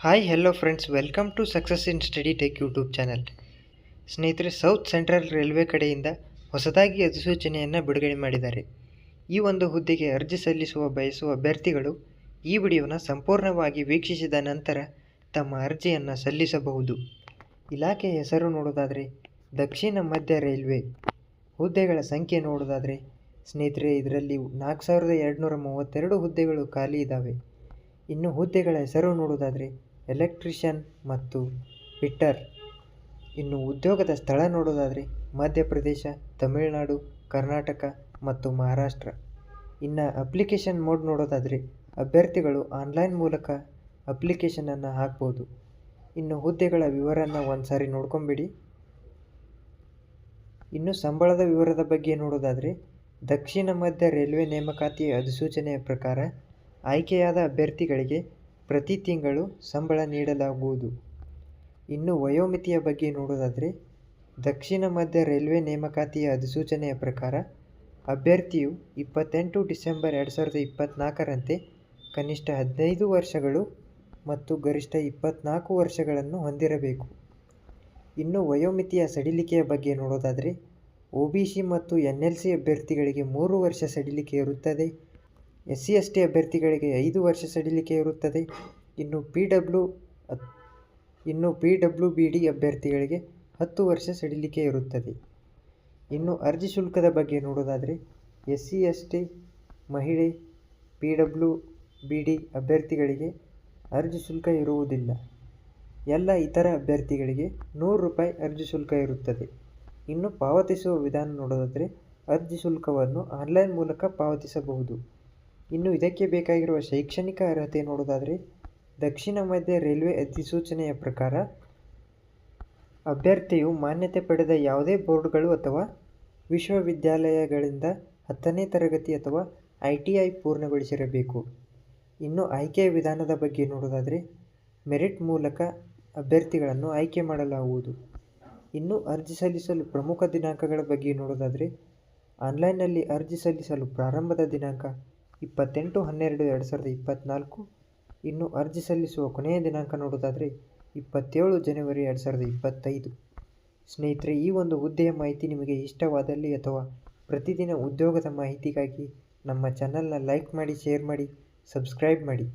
Hi hello friends welcome to success in study tech YouTube channel ಸ್ನೇಹಿತರೆ south central railway ಕಡೆಯಿಂದ ಹೊಸದಾಗಿ ಅಧಿಸೂಚನೆಯನ್ನು ಬಿಡುಗಡೆ ಮಾಡಿದ್ದಾರೆ. ಈ ಒಂದು ಹುದ್ದೆಗೆ ಅರ್ಜಿ ಸಲ್ಲಿಸುವ, ಬಯಸುವ ಅಭ್ಯರ್ಥಿಗಳು ಈ ವಿಡಿಯೋನ ಸಂಪೂರ್ಣವಾಗಿ ವೀಕ್ಷಿಸಿದ ನಂತರ ತಮ್ಮ ಅರ್ಜಿಯನ್ನು ಸಲ್ಲಿಸಬಹುದು. ಇಲಾಖೆಯ ಹೆಸರು ನೋಡೋದಾದರೆ ದಕ್ಷಿಣ ಮಧ್ಯ ರೈಲ್ವೆ. ಹುದ್ದೆಗಳ ಸಂಖ್ಯೆ ನೋಡೋದಾದರೆ ಸ್ನೇಹಿತರೆ, ಇದರಲ್ಲಿ ನಾಲ್ಕು ಸಾವಿರದ ಎರಡುನೂರ ಮೂವತ್ತೆರಡು ಹುದ್ದೆಗಳು ಖಾಲಿ ಇದ್ದಾವೆ ಇನ್ನು ಹುದ್ದೆಗಳ ಹೆಸರು ನೋಡೋದಾದರೆ ಎಲೆಕ್ಟ್ರಿಷಿಯನ್ ಮತ್ತು ಫಿಟ್ಟರ್. ಇನ್ನು ಉದ್ಯೋಗದ ಸ್ಥಳ ನೋಡೋದಾದರೆ ಮಧ್ಯಪ್ರದೇಶ, ತಮಿಳುನಾಡು, ಕರ್ನಾಟಕ ಮತ್ತು ಮಹಾರಾಷ್ಟ್ರ. ಇನ್ನು ಅಪ್ಲಿಕೇಶನ್ ಮೋಡ್ ನೋಡೋದಾದರೆ ಅಭ್ಯರ್ಥಿಗಳು ಆನ್ಲೈನ್ ಮೂಲಕ ಅಪ್ಲಿಕೇಶನನ್ನು ಹಾಕ್ಬೋದು. ಇನ್ನು ಹುದ್ದೆಗಳ ವಿವರನ ಒಂದು ಸಾರಿ ನೋಡ್ಕೊಂಬಿಡಿ. ಇನ್ನು ಸಂಬಳದ ವಿವರದ ಬಗ್ಗೆ ನೋಡೋದಾದರೆ ದಕ್ಷಿಣ ಮಧ್ಯ ರೈಲ್ವೆ ನೇಮಕಾತಿ ಅಧಿಸೂಚನೆಯ ಪ್ರಕಾರ ಆಯ್ಕೆಯಾದ ಅಭ್ಯರ್ಥಿಗಳಿಗೆ ಪ್ರತಿ ತಿಂಗಳು ಸಂಬಳ ನೀಡಲಾಗುವುದು. ಇನ್ನು ವಯೋಮಿತಿಯ ಬಗ್ಗೆ ನೋಡೋದಾದರೆ, ದಕ್ಷಿಣ ಮಧ್ಯ ರೈಲ್ವೆ ನೇಮಕಾತಿಯ ಅಧಿಸೂಚನೆಯ ಪ್ರಕಾರ, ಅಭ್ಯರ್ಥಿಯು ಇಪ್ಪತ್ತೆಂಟು ಡಿಸೆಂಬರ್ ಎರಡು ಸಾವಿರದ ಇಪ್ಪತ್ತ್ನಾಲ್ಕರಂತೆ ಕನಿಷ್ಠ ಹದಿನೈದು ವರ್ಷಗಳು ಮತ್ತು ಗರಿಷ್ಠ ಇಪ್ಪತ್ತ್ನಾಲ್ಕು ವರ್ಷಗಳನ್ನು ಹೊಂದಿರಬೇಕು. ಇನ್ನು ವಯೋಮಿತಿಯ ಸಡಿಲಿಕೆಯ ಬಗ್ಗೆ ನೋಡೋದಾದರೆ, ಒ ಬಿ ಸಿ ಮತ್ತು ಎನ್ ಎಲ್ ಸಿ ಅಭ್ಯರ್ಥಿಗಳಿಗೆ ಮೂರು ವರ್ಷ ಸಡಿಲಿಕೆ ಇರುತ್ತದೆ. ಎಸ್ ಸಿ ಎಸ್ ಟಿ ಅಭ್ಯರ್ಥಿಗಳಿಗೆ ಐದು ವರ್ಷ ಸಡಿಲಿಕೆ ಇರುತ್ತದೆ. ಇನ್ನು ಪಿ ಡಬ್ಲ್ಯೂ, ಇನ್ನು ಪಿ ಡಬ್ಲ್ಯೂ ಬಿ ಡಿ ಅಭ್ಯರ್ಥಿಗಳಿಗೆ ಹತ್ತು ವರ್ಷ ಸಡಿಲಿಕೆ ಇರುತ್ತದೆ. ಇನ್ನು ಅರ್ಜಿ ಶುಲ್ಕದ ಬಗ್ಗೆ ನೋಡೋದಾದರೆ ಎಸ್ ಸಿ ಎಸ್ ಟಿ ಮಹಿಳೆ ಪಿ ಡಬ್ಲ್ಯೂ ಬಿ ಡಿ ಅಭ್ಯರ್ಥಿಗಳಿಗೆ ಅರ್ಜಿ ಶುಲ್ಕ ಇರುವುದಿಲ್ಲ. ಎಲ್ಲ ಇತರ ಅಭ್ಯರ್ಥಿಗಳಿಗೆ ನೂರು ರೂಪಾಯಿ ಅರ್ಜಿ ಶುಲ್ಕ ಇರುತ್ತದೆ. ಇನ್ನು ಪಾವತಿಸುವ ವಿಧಾನ ನೋಡೋದಾದರೆ, ಅರ್ಜಿ ಶುಲ್ಕವನ್ನು ಆನ್ಲೈನ್ ಮೂಲಕ ಪಾವತಿಸಬಹುದು. ಇನ್ನು ಇದಕ್ಕೆ ಬೇಕಾಗಿರುವ ಶೈಕ್ಷಣಿಕ ಅರ್ಹತೆ ನೋಡೋದಾದರೆ ದಕ್ಷಿಣ ಮಧ್ಯ ರೈಲ್ವೆ ಅಧಿಸೂಚನೆಯ ಪ್ರಕಾರ ಅಭ್ಯರ್ಥಿಯು ಮಾನ್ಯತೆ ಪಡೆದ ಯಾವುದೇ ಬೋರ್ಡ್ಗಳು ಅಥವಾ ವಿಶ್ವವಿದ್ಯಾಲಯಗಳಿಂದ ಹತ್ತನೇ ತರಗತಿ ಅಥವಾ ಐ ಟಿ ಐ ಪೂರ್ಣಗೊಳಿಸಿರಬೇಕು. ಇನ್ನು ಆಯ್ಕೆಯ ವಿಧಾನದ ಬಗ್ಗೆ ನೋಡೋದಾದರೆ ಮೆರಿಟ್ ಮೂಲಕ ಅಭ್ಯರ್ಥಿಗಳನ್ನು ಆಯ್ಕೆ ಮಾಡಲಾಗುವುದು. ಇನ್ನು ಅರ್ಜಿ ಸಲ್ಲಿಸಲು ಪ್ರಮುಖ ದಿನಾಂಕಗಳ ಬಗ್ಗೆ ನೋಡೋದಾದರೆ ಆನ್ಲೈನ್ನಲ್ಲಿ ಅರ್ಜಿ ಸಲ್ಲಿಸಲು ಪ್ರಾರಂಭದ ದಿನಾಂಕ ಇಪ್ಪತ್ತೆಂಟು, ಹನ್ನೆರಡು, ಎರಡು ಸಾವಿರದ ಇಪ್ಪತ್ತ್ನಾಲ್ಕು ಇನ್ನು ಅರ್ಜಿ ಸಲ್ಲಿಸುವ ಕೊನೆಯ ದಿನಾಂಕ ನೋಡೋದಾದರೆ ಇಪ್ಪತ್ತೇಳು ಜನವರಿ ಎರಡು ಸಾವಿರದ ಇಪ್ಪತ್ತೈದು. ಸ್ನೇಹಿತರೆ, ಈ ಒಂದು ಹುದ್ದೆಯ ಮಾಹಿತಿ ನಿಮಗೆ ಇಷ್ಟವಾದಲ್ಲಿ ಅಥವಾ ಪ್ರತಿದಿನ ಉದ್ಯೋಗದ ಮಾಹಿತಿಗಾಗಿ ನಮ್ಮ ಚಾನಲ್ನ ಲೈಕ್ ಮಾಡಿ, ಶೇರ್ ಮಾಡಿ, ಸಬ್ಸ್ಕ್ರೈಬ್ ಮಾಡಿ.